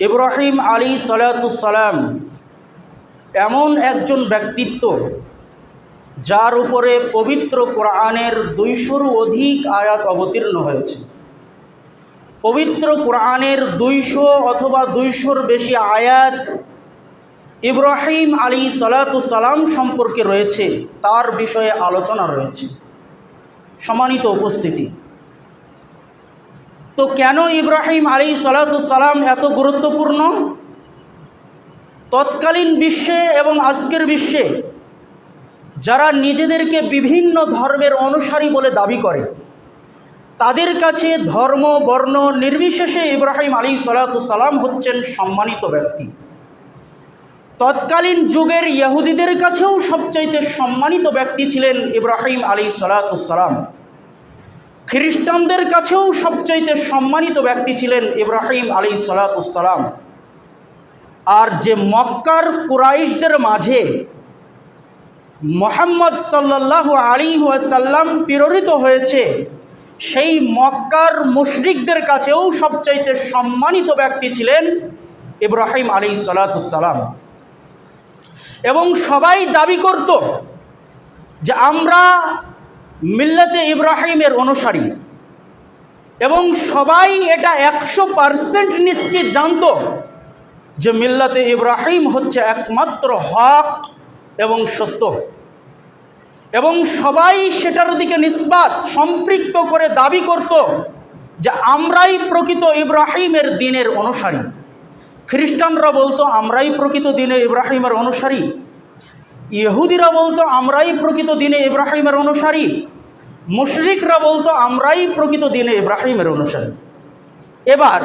ইব্রাহিম আলী সালাতুসালাম এমন একজন ব্যক্তিত্ব যার উপরে পবিত্র কোরআনের দুইশোরও অধিক আয়াত অবতীর্ণ হয়েছে। পবিত্র কোরআনের দুইশো অথবা দুইশোর বেশি আয়াত ইব্রাহিম আলী সালাতুসালাম সম্পর্কে রয়েছে, তার বিষয়ে আলোচনা রয়েছে। সম্মানিত উপস্থিতি। তো কেন ইব্রাহিম আলী সালাতুসালাম এত গুরুত্বপূর্ণ? তৎকালীন বিশ্বে এবং আজকের বিশ্বে যারা নিজেদেরকে বিভিন্ন ধর্মের অনুসারী বলে দাবি করে, তাদের কাছে ধর্ম, বর্ণ নির্বিশেষে ইব্রাহিম আলী সালাতুসালাম হচ্ছেন সম্মানিত ব্যক্তি। তৎকালীন যুগের ইহুদিদের কাছেও সবচাইতে সম্মানিত ব্যক্তি ছিলেন ইব্রাহিম আলী সালাতুসালাম খ্রিস্টানদের কাছেও সবচাইতে সম্মানিত ব্যক্তি ছিলেন ইব্রাহিম আলী সালাতুসালাম আর যে মক্কার কুরাইশদের মাঝে মোহাম্মদ সাল্লাহ আলী ওয়াসাল্লাম প্রেরিত হয়েছে, সেই মক্কার মুশরিকদের কাছেও সবচাইতে সম্মানিত ব্যক্তি ছিলেন ইব্রাহিম আলী সালাতুসালাম এবং সবাই দাবি করত যে আমরা মিল্লাতে ইব্রাহিমের অনুসারী। এবং সবাই এটা একশো পারসেন্ট নিশ্চিত জানত যে মিল্লাতে ইব্রাহিম হচ্ছে একমাত্র হক এবং সত্য। এবং সবাই সেটার দিকে নিষ্পাত সম্পৃক্ত করে দাবি করত যে আমরাই প্রকৃত ইব্রাহিমের দিনের অনুসারী। খ্রিস্টানরা বলতো, আমরাই প্রকৃত দিনে ইব্রাহিমের অনুসারী। ইহুদিরা বলতো, আমরাই প্রকৃত দিনে ইব্রাহিমের অনুসারী। মুশরিকরা বলতো, আমরাই প্রকৃত দিনে ইব্রাহিমের অনুসারী। এবার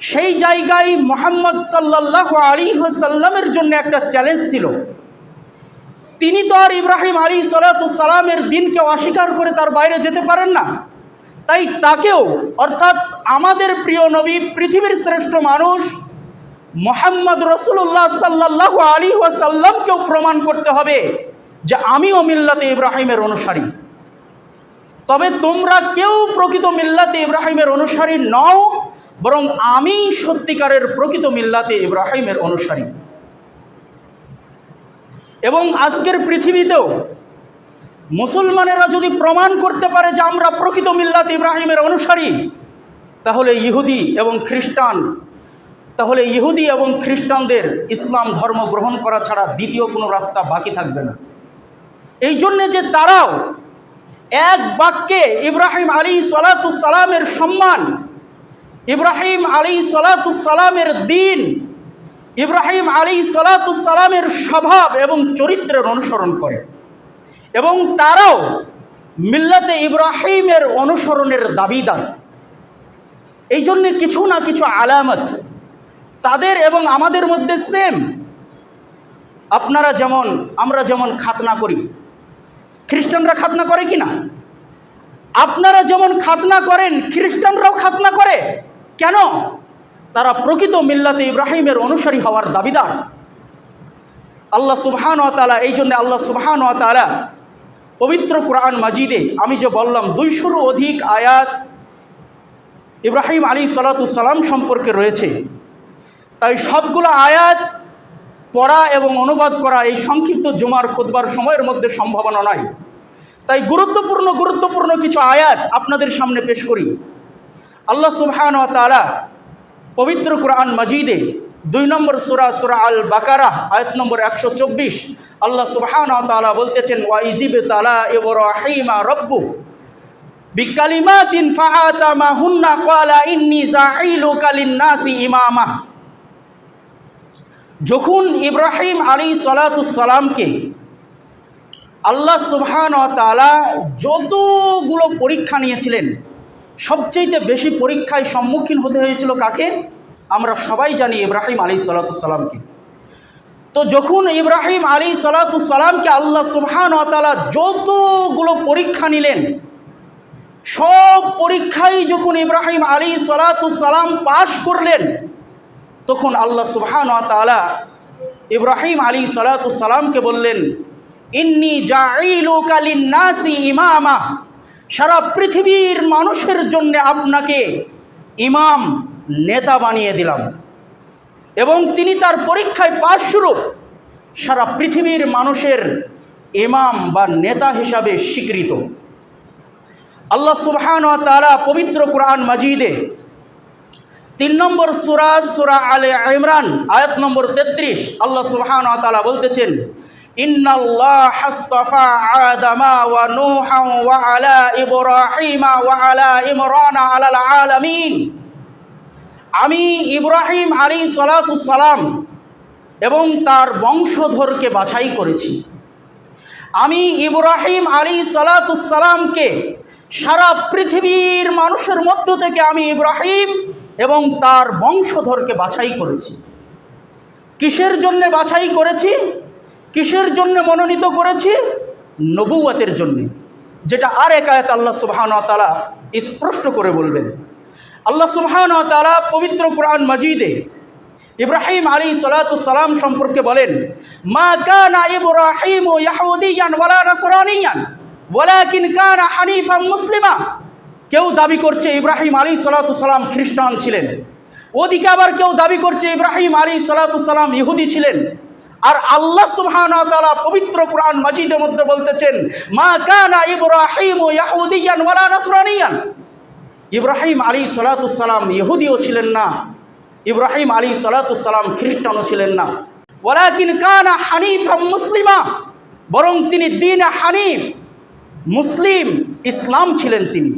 সেই জায়গায় মোহাম্মদ সাল্লাহ আলী সাল্লামের জন্য একটা চ্যালেঞ্জ ছিল। তিনি তো আর ইব্রাহিম আলী সালাতামের দিনকে অস্বীকার করে তার বাইরে যেতে পারেন না। তাই তাকেও, অর্থাৎ আমাদের প্রিয় নবী, পৃথিবীর শ্রেষ্ঠ মানুষ মোহাম্মদ রসুল্লাহ সাল্লাহ আলী ওয়াসাল্লামকেও প্রমাণ করতে হবে যে আমিও মিল্লাতে ইব্রাহিমের অনুসারী। তবে তোমরা কেউ প্রকৃত মিল্লাতে ইব্রাহিমের অনুসারী নও, বরং আমি সত্যিকারের প্রকৃত মিল্লাতে ইব্রাহিমের অনুসারী। এবং আজকের পৃথিবীতেও মুসলমানেরা যদি প্রমাণ করতে পারে যে আমরা প্রকৃত মিল্লাত ইব্রাহিমের অনুসারী, তাহলে ইহুদি এবং খ্রিস্টান তাহলে ইহুদি এবং খ্রিস্টানদের ইসলাম ধর্ম গ্রহণ করা ছাড়া দ্বিতীয় কোনো রাস্তা বাকি থাকবে না। এই জন্যে যে তারাও এক বাক্যে ইব্রাহিম আলী সালাতুসালামের সম্মান, ইব্রাহিম আলী সালাতুসালামের দিন, ইব্রাহিম আলী সালাতুসালামের স্বভাব এবং চরিত্রের অনুসরণ করে এবং তারাও মিল্লাতে ইব্রাহিমের অনুসরণের দাবিদার। এই জন্যে কিছু না কিছু আলামত তাদের এবং আমাদের মধ্যে সেম আপনারা যেমন, আমরা যেমন খাতনা করি, খ্রিস্টানরা খাতনা করে কি না আপনারা যেমন খাতনা করেন, খ্রিস্টানরাও খাতনা করে। কেন? তারা প্রকৃত মিল্লাতে ইব্রাহিমের অনুসারী হওয়ার দাবিদার। আল্লাহ সুবহান তালা এই জন্যে আল্লাহ সুবহান তালা পবিত্র কোরআন মাজিদে আমি যে বললাম, দুইশোরও অধিক আয়াত ইব্রাহিম আলী সালাতুসাল্লাম সম্পর্কে রয়েছে। তাই সবগুলো আয়াত পড়া এবং অনুবাদ করা এই সংক্ষিপ্ত জুমার খুদবার সময়ের মধ্যে সম্ভাবনা নয় তাই গুরুত্বপূর্ণ গুরুত্বপূর্ণ কিছু আয়াত আপনাদের সামনে পেশ করি। আল্লাহ সুবহান তালা পবিত্র কোরআন মজিদে দুই নম্বর সুরা সুরা আল বাকারা আয়াত নম্বর একশো চব্বিশ, আল্লাহ সুবহান তালা বলতেছেন ওয়াইজিব তালা ইব্রাহিমা রব্বু বিকালিমাতিন ফাআতামা হুন্না ক্বালা ইন্নী জাঈলুকা লিন-নাসি ইমামা। যখন ইব্রাহিম আলী সালাতুসালামকে আল্লাহ সুবহান তালা যতগুলো পরীক্ষা নিয়েছিলেন সবচেয়ে বেশি পরীক্ষায় সম্মুখীন হতে হয়েছিল কাকে? আমরা সবাই জানি ইব্রাহিম আলী সালাতুসালামকে তো যখন ইব্রাহিম আলী সালাতুসালামকে আল্লাহ সুবহান তালা যতগুলো পরীক্ষা নিলেন, সব পরীক্ষায় যখন ইব্রাহিম আলী সালাতুসালাম পাশ করলেন তখন আল্লাহ সুবহান ইব্রাহিম আলী সালাতুসালামকে বললেন, ইন্নি নাসি ইমামা। সারা পৃথিবীর মানুষের জন্য আপনাকে ইমাম, নেতা বানিয়ে দিলাম। এবং তিনি তার পরীক্ষায় পাশ স্বরূপ সারা পৃথিবীর মানুষের ইমাম বা নেতা হিসাবে স্বীকৃত। আল্লাহ সুবহান তাআলা পবিত্র কোরআন মাজিদে তিন নম্বর সুরা সুরা আলে ইমরান, আয়াত নম্বর তেত্রিশ। আল্লাহ সুবহান ওয়া তাআলা বলতেছেন আমি ইব্রাহিম আলী সালাম এবং তার বংশধরকে বাছাই করেছি। আমি ইব্রাহিম আলী সালাতামকে সারা পৃথিবীর মানুষের মধ্য থেকে আমি ইব্রাহিম এবং তার বংশধরকে বাছাই করেছি। কিসের জন্যে বাছাই করেছি? কিসের জন্য মনোনীত করেছি? নবুয়াতের জন্যে। যেটা আর এক আয়াত আল্লাহ তালা স্পষ্ট করে বলবেন। আল্লাহ তালা পবিত্র কোরআন মজিদে ইব্রাহিম আলী সালাম সম্পর্কে বলেন, মা কানা ওয়ালা হানিফাম মুসলিমা। কেউ দাবি করছে ইব্রাহিম আলী সালাম খ্রিস্টান ছিলেন। ওদিকে আবার কেউ দাবি করছে ইব্রাহিম আলী সালাম ইহুদি ছিলেন। আর আল্লাহ সুবহান পবিত্র কোরআন মাজিদের মধ্যে বলতেছেন, মা কানা ইব্রাহিম ইব্রাহিম আলী সালাতাম ইহুদিও ছিলেন না। ইব্রাহিম আলী সালাতাম খ্রিস্টানও ছিলেন না। ওয়ালাকিন কানা হানিফ মুসলিমা, বরং তিনি দিন হানিফ, মুসলিম, ইসলাম ছিলেন তিনি।